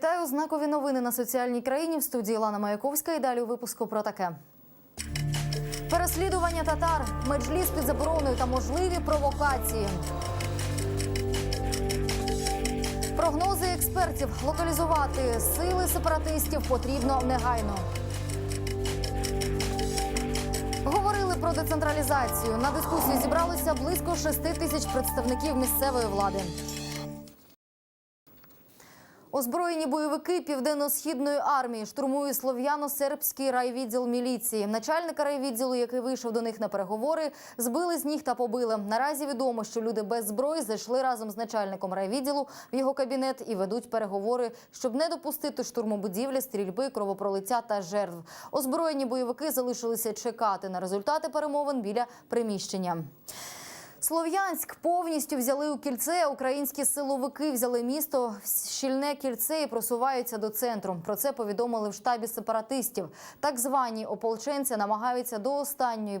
Вітаю знакові новини на соціальній країні в студії Лана Маяковська. І далі у випуску про таке. Переслідування татар, меджліс під забороною та можливі провокації. Прогнози експертів локалізувати сили сепаратистів потрібно негайно. Говорили про децентралізацію. На дискусію зібралося близько 6 тисяч представників місцевої влади. Озброєні бойовики південно-східної армії штурмують слов'яно-сербський райвідділ міліції. Начальника райвідділу, який вийшов до них на переговори, збили з ніг та побили. Наразі відомо, що люди без зброї зайшли разом з начальником райвідділу в його кабінет і ведуть переговори, щоб не допустити штурму будівлі, стрільби, кровопролиття та жертв. Озброєні бойовики залишилися чекати на результати перемовин біля приміщення. Слов'янськ повністю взяли у кільце. Українські силовики взяли місто в щільне кільце і просуваються до центру. Про це повідомили в штабі сепаратистів. Так звані ополченці намагаються до останньої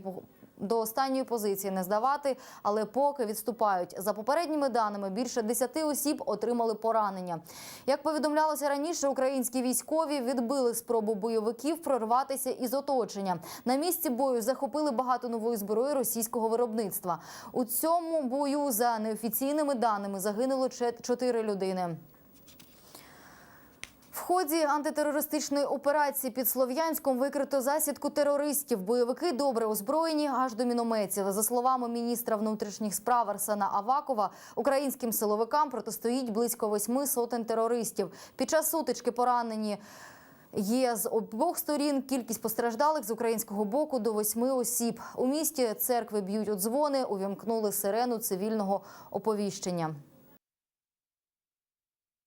до останньої позиції не здавати, але поки відступають. За попередніми даними, більше 10 осіб отримали поранення. Як повідомлялося раніше, українські військові відбили спробу бойовиків прорватися із оточення. На місці бою захопили багато нової зброї російського виробництва. У цьому бою, за неофіційними даними, загинуло 4 людини. В ході антитерористичної операції під Слов'янськом викрито засідку терористів. Бойовики добре озброєні аж до мінометів. За словами міністра внутрішніх справ Арсена Авакова, українським силовикам протистоїть близько восьми сотень терористів. Під час сутички поранені. Є з обох сторін кількість постраждалих з українського боку до восьми осіб. У місті церкви б'ють у дзвони, увімкнули сирену цивільного оповіщення.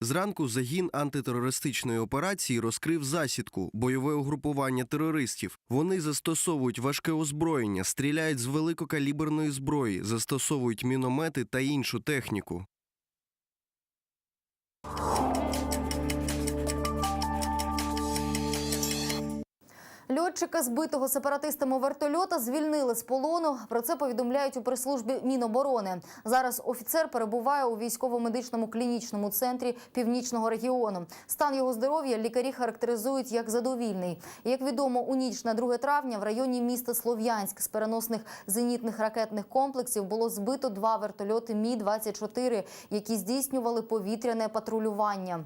Зранку загін антитерористичної операції розкрив засідку бойове угрупування терористів. Вони застосовують важке озброєння, стріляють з великокаліберної зброї, застосовують міномети та іншу техніку. Льотчика збитого сепаратистами вертольота звільнили з полону. Про це повідомляють у прес-службі Міноборони. Зараз офіцер перебуває у військово-медичному клінічному центрі північного регіону. Стан його здоров'я лікарі характеризують як задовільний. Як відомо, у ніч на 2 травня в районі міста Слов'янськ з переносних зенітних ракетних комплексів було збито два вертольоти Мі 24 які здійснювали повітряне патрулювання.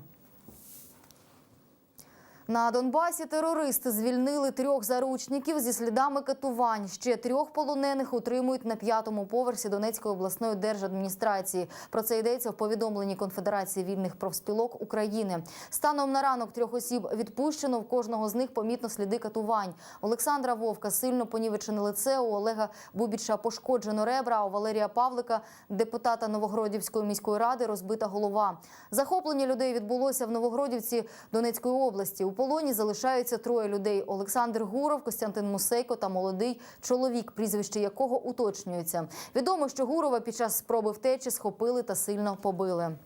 На Донбасі терористи звільнили трьох заручників зі слідами катувань. Ще трьох полонених утримують на п'ятому поверсі Донецької обласної держадміністрації. Про це йдеться в повідомленні Конфедерації вільних профспілок України. Станом на ранок трьох осіб відпущено. В кожного з них помітно сліди катувань. Олександра Вовка сильно понівечене лице. У Олега Бубіча пошкоджено ребра. У Валерія Павлика, депутата Новогродівської міської ради, розбита голова. Захоплення людей відбулося в Новогродівці Донецької області. Полоні залишаються троє людей: Олександр Гуров, Костянтин Мусейко та молодий чоловік, прізвище якого уточнюється. Відомо, що Гурова під час спроби втечі схопили та сильно побили.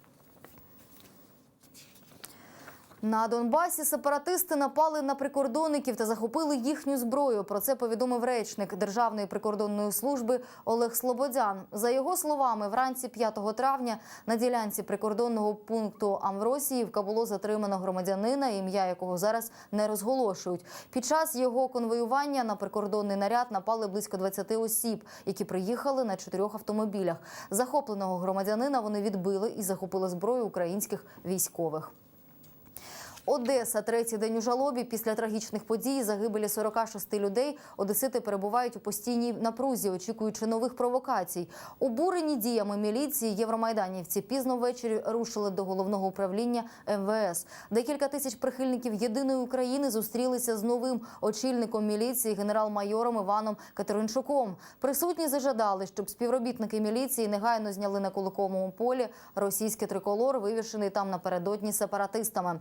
На Донбасі сепаратисти напали на прикордонників та захопили їхню зброю. Про це повідомив речник Державної прикордонної служби Олег Слободян. За його словами, вранці 5 травня на ділянці прикордонного пункту Амвросіївка було затримано громадянина, ім'я якого зараз не розголошують. Під час його конвоювання на прикордонний наряд напали близько 20 осіб, які приїхали на чотирьох автомобілях. Захопленого громадянина вони відбили і захопили зброю українських військових. Одеса третій день у жалобі після трагічних подій загибелі 46 людей. Одесити перебувають у постійній напрузі, очікуючи нових провокацій. Обурені діями міліції євромайданівці пізно ввечері рушили до головного управління МВС. Декілька тисяч прихильників єдиної України зустрілися з новим очільником міліції генерал-майором Іваном Катеринчуком. Присутні зажадали, щоб співробітники міліції негайно зняли на Куликовому полі російський триколор, вивішений там напередодні сепаратистами.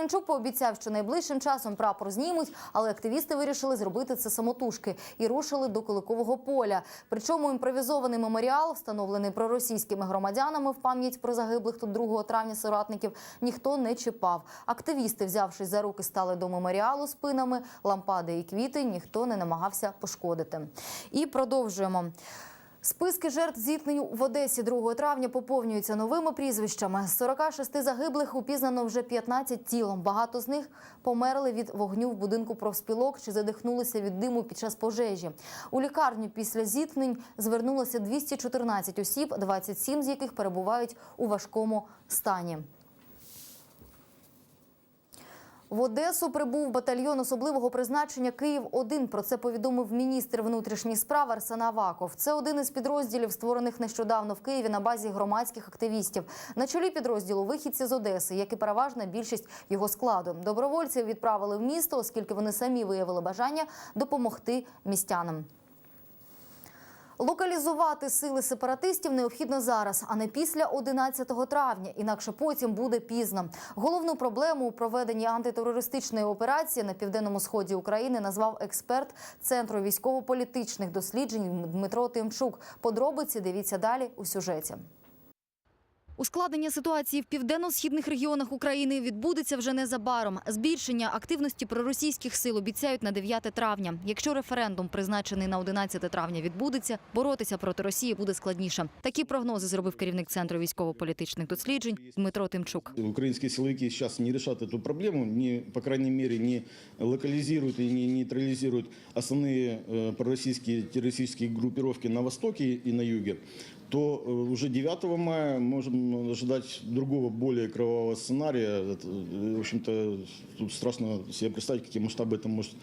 Катеринчук пообіцяв, що найближчим часом прапор знімуть, але активісти вирішили зробити це самотужки і рушили до Куликового поля. Причому імпровізований меморіал, встановлений проросійськими громадянами в пам'ять про загиблих тут 2 травня соратників, ніхто не чіпав. Активісти, взявшись за руки, стали до меморіалу спинами, лампади і квіти ніхто не намагався пошкодити. І продовжуємо. Списки жертв зіткнень в Одесі 2 травня поповнюються новими прізвищами. З 46 загиблих упізнано вже 15 тіл. Багато з них померли від вогню в будинку профспілок чи задихнулися від диму під час пожежі. У лікарню після зіткнень звернулося 214 осіб, 27 з яких перебувають у важкому стані. В Одесу прибув батальйон особливого призначення Київ 1 Про це повідомив міністр внутрішніх справ Арсен Аваков. Це один із підрозділів, створених нещодавно в Києві на базі громадських активістів. На чолі підрозділу вихідці з Одеси, як і переважна більшість його складу. Добровольців відправили в місто, оскільки вони самі виявили бажання допомогти містянам. Локалізувати сили сепаратистів необхідно зараз, а не після 11 травня. Інакше потім буде пізно. Головну проблему у проведенні антитерористичної операції на південному сході України назвав експерт Центру військово-політичних досліджень Дмитро Тимчук. Подробиці дивіться далі у сюжеті. Ускладнення ситуації в південно-східних регіонах України відбудеться вже незабаром. Збільшення активності проросійських сил обіцяють на 9 травня. Якщо референдум, призначений на 11 травня, відбудеться, боротися проти Росії буде складніше. Такі прогнози зробив керівник центру військово-політичних досліджень Дмитро Тимчук. Украинские силовики сейчас не решат эту проблему, не, по крайней мере, не локализируют и не нейтрализируют основные э, пророссийские террористические группировки на востоке и на юге, то э, уже 9 мая можем ожидать другого, более кровавого сценария. Это, э, В общем-то, тут страшно себе представить, какие масштабы это может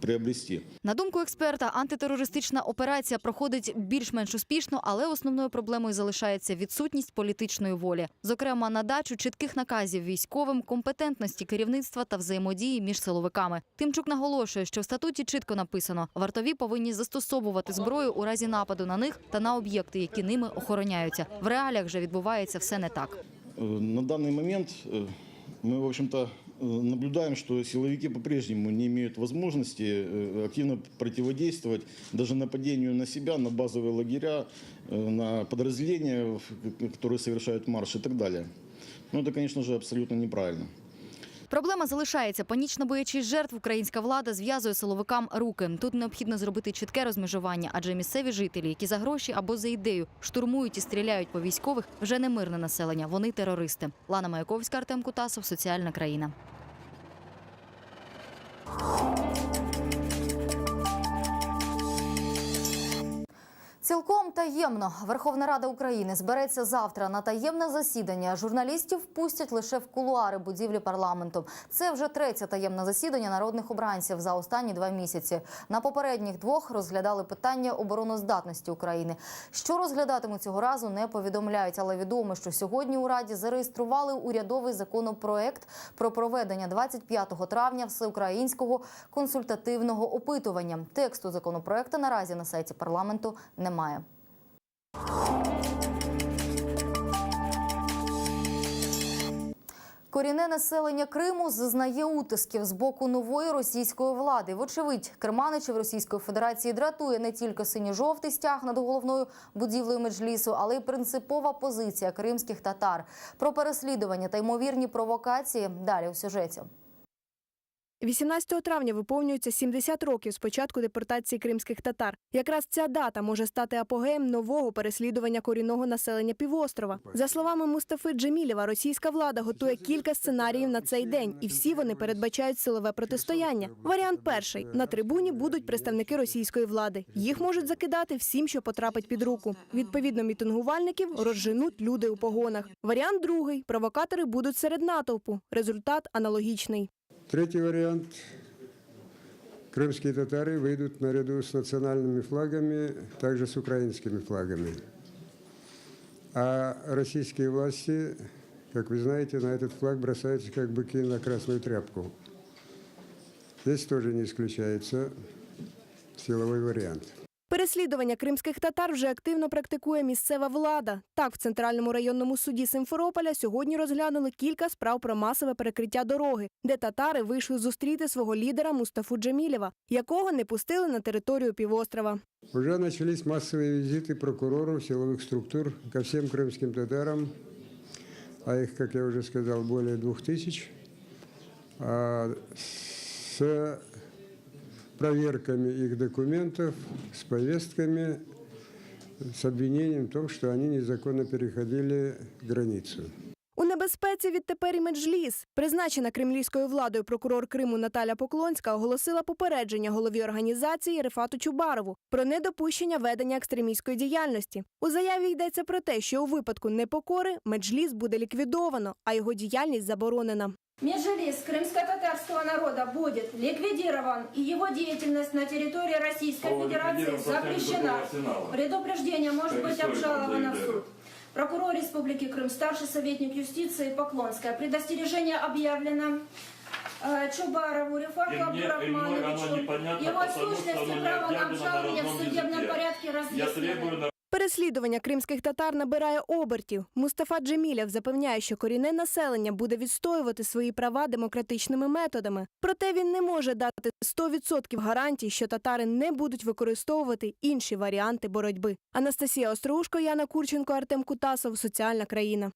приобрести. На думку експерта, антитерористична операція проходить більш-менш успішно, але основною проблемою залишається відсутність політичної волі, зокрема на дачу чітких наказів військовим, компетентності керівництва та взаємодії між силовиками. Тимчук наголошує, що в статуті чітко написано: вартові повинні застосовувати зброю у разі нападу на них та на об'єкти, які ними охороняються. В реаліях же відбувається все не так. Э, На данный момент э, мы, в общем-то, э, наблюдаем, что силовики по-прежнему не имеют возможности э, активно противодействовать даже нападению на себя, на базовые лагеря, э, на подразделения, в- которые совершают марш и так далее. Ну, это, конечно же, абсолютно неправильно. Проблема залишається. Панічно боячись жертв, українська влада зв'язує силовикам руки. Тут необхідно зробити чітке розмежування, адже місцеві жителі, які за гроші або за ідею штурмують і стріляють по військових, вже не мирне населення. Вони терористи. Лана Маяковська, Артем Кутасов, соціальна країна. Цілком таємно Верховна Рада України збереться завтра на таємне засідання. Журналістів пустять лише в кулуари будівлі парламенту. Це вже третє таємне засідання народних обранців за останні два місяці. На попередніх двох розглядали питання обороноздатності України. Що розглядатимуть цього разу, не повідомляють, але відомо, що сьогодні у раді зареєстрували урядовий законопроект про проведення 25 травня всеукраїнського консультативного опитування. Тексту законопроекту наразі на сайті парламенту немає. Корінне населення Криму зазнає утисків з боку нової російської влади. Вочевидь, керманичів Російської Федерації дратує не тільки синьо-жовтий стяг над головною будівлею Меджлісу, але й принципова позиція кримських татар. Про переслідування та ймовірні провокації далі у сюжеті. 18 травня виповнюється 70 років з початку депортації кримських татар. Якраз ця дата може стати апогеєм нового переслідування корінного населення півострова. За словами Мустафи Джемілєва, російська влада готує кілька сценаріїв на цей день, і всі вони передбачають силове протистояння. Варіант перший на трибуні будуть представники російської влади. Їх можуть закидати всім, що потрапить під руку. Відповідно, мітингувальників розженуть люди у погонах. Варіант другий провокатори будуть серед натовпу. Результат аналогічний. Третий вариант. Крымские татары выйдут наряду с национальными флагами, также с украинскими флагами. А российские власти, как вы знаете, на этот флаг бросаются как быки на красную тряпку. Здесь тоже не исключается силовой вариант. Переслідування кримських татар вже активно практикує місцева влада. Так, в центральному районному суді Симферополя сьогодні розглянули кілька справ про масове перекриття дороги, де татари вийшли зустріти свого лідера Мустафу Джемілєва, якого не пустили на територію півострова. Уже начались массовые визиты прокуроров, силовых структур ко всем крымским татарам, а их, как я уже сказал, более двух тысяч, а, с проверками их документов, с повестками с обвинением в том, что они незаконно переходили границу. У небезпеці відтепер і Меджліс. Призначена кремлівською владою прокурор Криму Наталя Поклонська оголосила попередження голові організації Рефату Чубарову про недопущення ведення екстремістської діяльності. У заяві йдеться про те, що у випадку непокори Меджліс буде ліквідовано, а його діяльність заборонена. Межелиз крымско-татарского народа будет ликвидирован, и его деятельность на территории Российской Слово Федерации запрещена. Предупреждение может быть обжаловано в суд. Прокурор Республики Крым, старший советник юстиции Поклонская. Предостережение объявлено э, Чубарову Рефату Абдурахмановичу. Его сущности право на обжалование в судебном порядке разъяснены. Переслідування кримських татар набирає обертів. Мустафа Джемілєв запевняє, що корінне населення буде відстоювати свої права демократичними методами. Проте він не може дати 100% гарантій, що татари не будуть використовувати інші варіанти боротьби. Анастасія Остроушко, Яна Курченко, Артем Кутасов. Соціальна країна.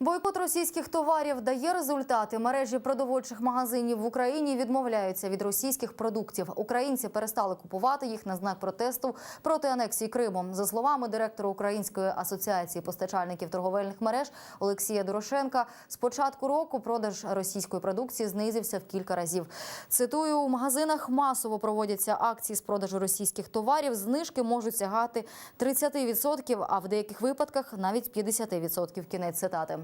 Бойкот російських товарів дає результати. Мережі продовольчих магазинів в Україні відмовляються від російських продуктів. Українці перестали купувати їх на знак протесту проти анексії Криму. За словами директора Української асоціації постачальників торговельних мереж Олексія Дорошенка, з початку року продаж російської продукції знизився в кілька разів. Цитую, у магазинах масово проводяться акції з продажу російських товарів. Знижки можуть сягати 30%, а в деяких випадках навіть 50%. Кінець цитати.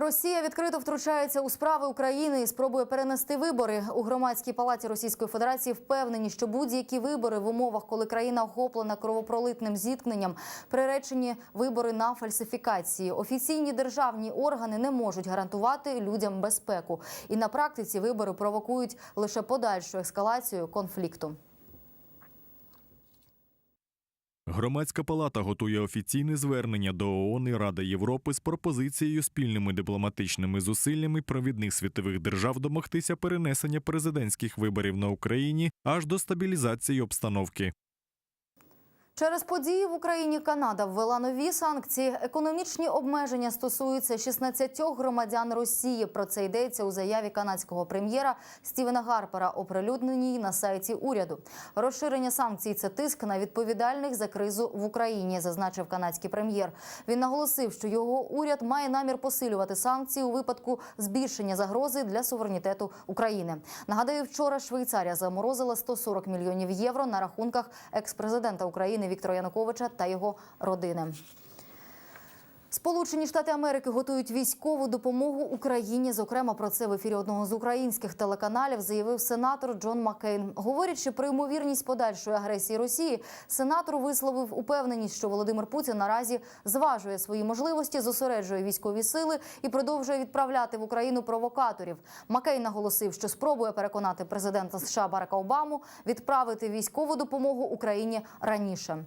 Росія відкрито втручається у справи України і спробує перенести вибори. У громадській палаті Російської Федерації впевнені, що будь-які вибори в умовах, коли країна охоплена кровопролитним зіткненням, приречені вибори на фальсифікації. Офіційні державні органи не можуть гарантувати людям безпеку, і на практиці вибори провокують лише подальшу ескалацію конфлікту. Громадська палата готує офіційне звернення до ООН і Ради Європи з пропозицією спільними дипломатичними зусиллями провідних світових держав домогтися перенесення президентських виборів на Україні аж до стабілізації обстановки. Через події в Україні Канада ввела нові санкції. Економічні обмеження стосуються 16 громадян Росії. Про це йдеться у заяві канадського прем'єра Стівена Гарпера, оприлюдненій на сайті уряду. Розширення санкцій це тиск на відповідальних за кризу в Україні, зазначив канадський прем'єр. Він наголосив, що його уряд має намір посилювати санкції у випадку збільшення загрози для суверенітету України. Нагадаю, вчора Швейцарія заморозила 140 мільйонів євро на рахунках екс-президента України Віктора Януковича та його родини. Сполучені Штати Америки готують військову допомогу Україні. Зокрема, про це в ефірі одного з українських телеканалів заявив сенатор Джон Маккейн. Говорячи про ймовірність подальшої агресії Росії, сенатор висловив упевненість, що Володимир Путін наразі зважує свої можливості, зосереджує військові сили і продовжує відправляти в Україну провокаторів. Маккейн наголосив, що спробує переконати президента США Барака Обаму відправити військову допомогу Україні раніше.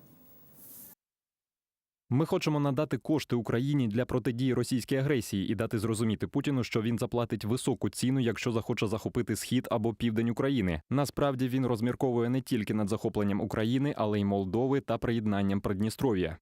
Ми хочемо надати кошти Україні для протидії російській агресії і дати зрозуміти Путіну, що він заплатить високу ціну, якщо захоче захопити схід або південь України. Насправді він розмірковує не тільки над захопленням України, але й Молдови та приєднанням Придністров'я.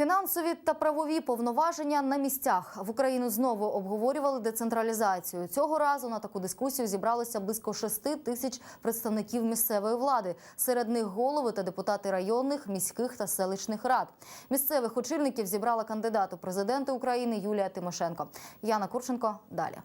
Фінансові та правові повноваження на місцях в Україну знову обговорювали децентралізацію. Цього разу на таку дискусію зібралося близько 6 тисяч представників місцевої влади. Серед них голови та депутати районних, міських та селищних рад. Місцевих очільників зібрала кандидат у президенти України Юлія Тимошенко. Яна Курченко далі.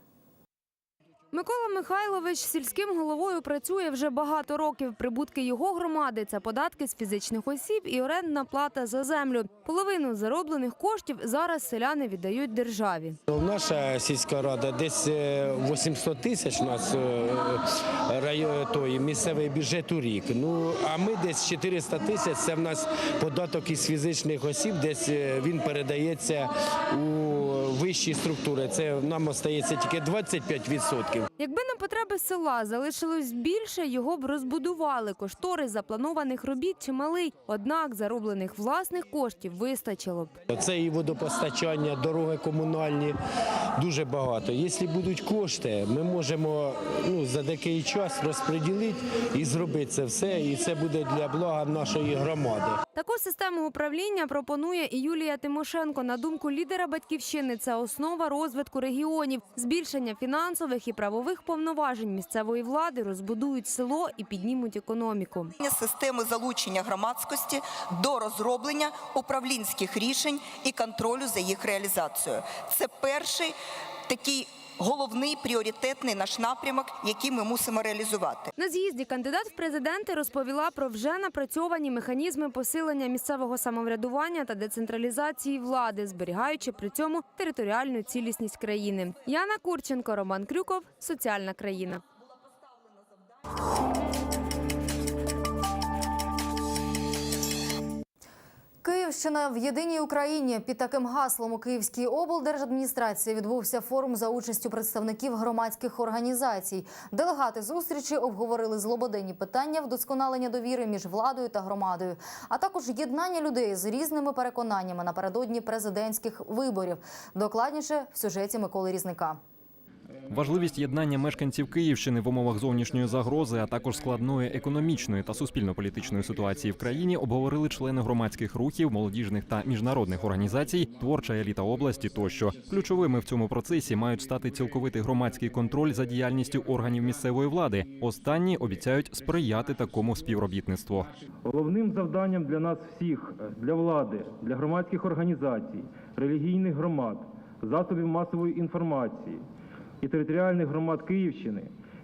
Микола Михайлович сільським головою працює вже багато років. Прибутки його громади це податки з фізичних осіб і орендна плата за землю. Половину зароблених коштів зараз селяни віддають державі. Наша сільська рада десь е, 800 тисяч у нас е, район той місцевий бюджет у рік. Ну а ми десь 400 тисяч. Це в нас податок із фізичних осіб. Десь е, він передається у вищі структури. Це нам остається тільки 25%. Якби на потреби села залишилось більше, його б розбудували. Коштори запланованих робіт чималий. Однак зароблених власних коштів вистачило б. Це і водопостачання, дороги комунальні, дуже багато. Якщо будуть кошти, ми можемо ну, за деякий час розподілити і зробити це все. І це буде для блага нашої громади. Таку систему управління пропонує і Юлія Тимошенко. На думку лідера батьківщини, це основа розвитку регіонів, збільшення фінансових і правових повноважень місцевої влади, розбудують село і піднімуть економіку. системи залучення громадськості до розроблення управлінських рішень і контролю за їх реалізацією. Це перший такий головний пріоритетний наш напрямок, який ми мусимо реалізувати. На з'їзді кандидат в президенти розповіла про вже напрацьовані механізми посилення місцевого самоврядування та децентралізації влади, зберігаючи при цьому територіальну цілісність країни. Яна Курченко, Роман Крюков, Соціальна країна. Київщина в єдиній Україні під таким гаслом у Київській облдержадміністрації відбувся форум за участю представників громадських організацій. Делегати зустрічі обговорили злободенні питання вдосконалення довіри між владою та громадою, а також єднання людей з різними переконаннями напередодні президентських виборів. Докладніше в сюжеті Миколи Різника. Важливість єднання мешканців Київщини в умовах зовнішньої загрози, а також складної економічної та суспільно-політичної ситуації в країні обговорили члени громадських рухів, молодіжних та міжнародних організацій, творча еліта області тощо. Ключовими в цьому процесі мають стати цілковитий громадський контроль за діяльністю органів місцевої влади. Останні обіцяють сприяти такому співробітництву. Головним завданням для нас всіх, для влади, для громадських організацій, релігійних громад, засобів масової інформації і територіальних громад Київщини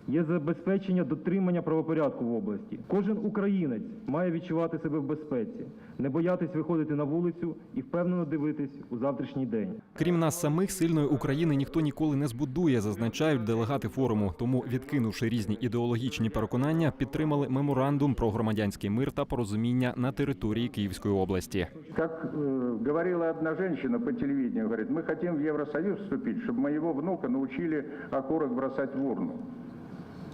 є забезпечення дотримання правопорядку в області. Кожен українець має відчувати себе в безпеці, не боятись виходити на вулицю і впевнено дивитись у завтрашній день. Крім нас самих, сильної України ніхто ніколи не збудує, зазначають делегати форуму. Тому, відкинувши різні ідеологічні переконання, підтримали меморандум про громадянський мир та порозуміння на території Київської області. Как э, говорила одна женщина по телевидению, говорит, мы хотим в Евросоюз вступить, чтобы моего внука научили окурок бросать в урну.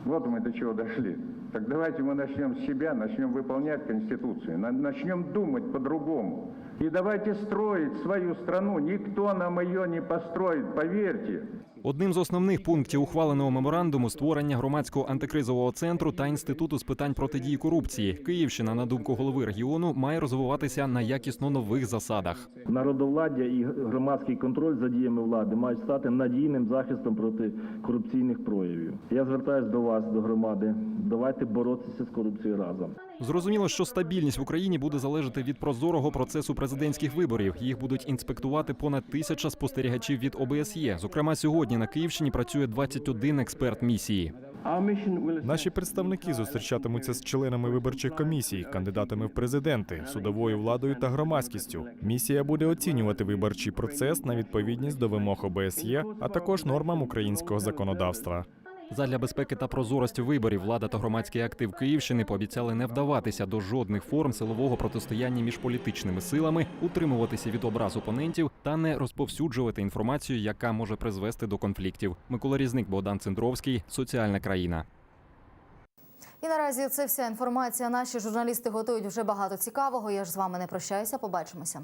Вот мы до чего дошли. Так давайте мы начнем с себя, начнем выполнять Конституцию, на- начнем думать по-другому. И давайте строить свою страну. Никто нам ее не построит, поверьте. Одним з основних пунктів ухваленого меморандуму створення громадського антикризового центру та інституту з питань протидії корупції. Київщина, на думку голови регіону, має розвиватися на якісно нових засадах. Народовладдя і громадський контроль за діями влади мають стати надійним захистом проти корупційних проявів. Я звертаюся до вас, до громади. Давайте боротися з корупцією разом. Зрозуміло, що стабільність в Україні буде залежати від прозорого процесу президентських виборів. Їх будуть інспектувати понад тисяча спостерігачів від ОБСЄ. Зокрема, сьогодні на Київщині працює 21 експерт місії. Наші представники зустрічатимуться з членами виборчих комісій, кандидатами в президенти, судовою владою та громадськістю. Місія буде оцінювати виборчий процес на відповідність до вимог ОБСЄ, а також нормам українського законодавства. Задля безпеки та прозорості виборів влада та громадський актив Київщини пообіцяли не вдаватися до жодних форм силового протистояння між політичними силами, утримуватися від образ опонентів та не розповсюджувати інформацію, яка може призвести до конфліктів. Микола Різник, Богдан Цендровський, соціальна країна. І наразі це вся інформація. Наші журналісти готують вже багато цікавого. Я ж з вами не прощаюся. Побачимося.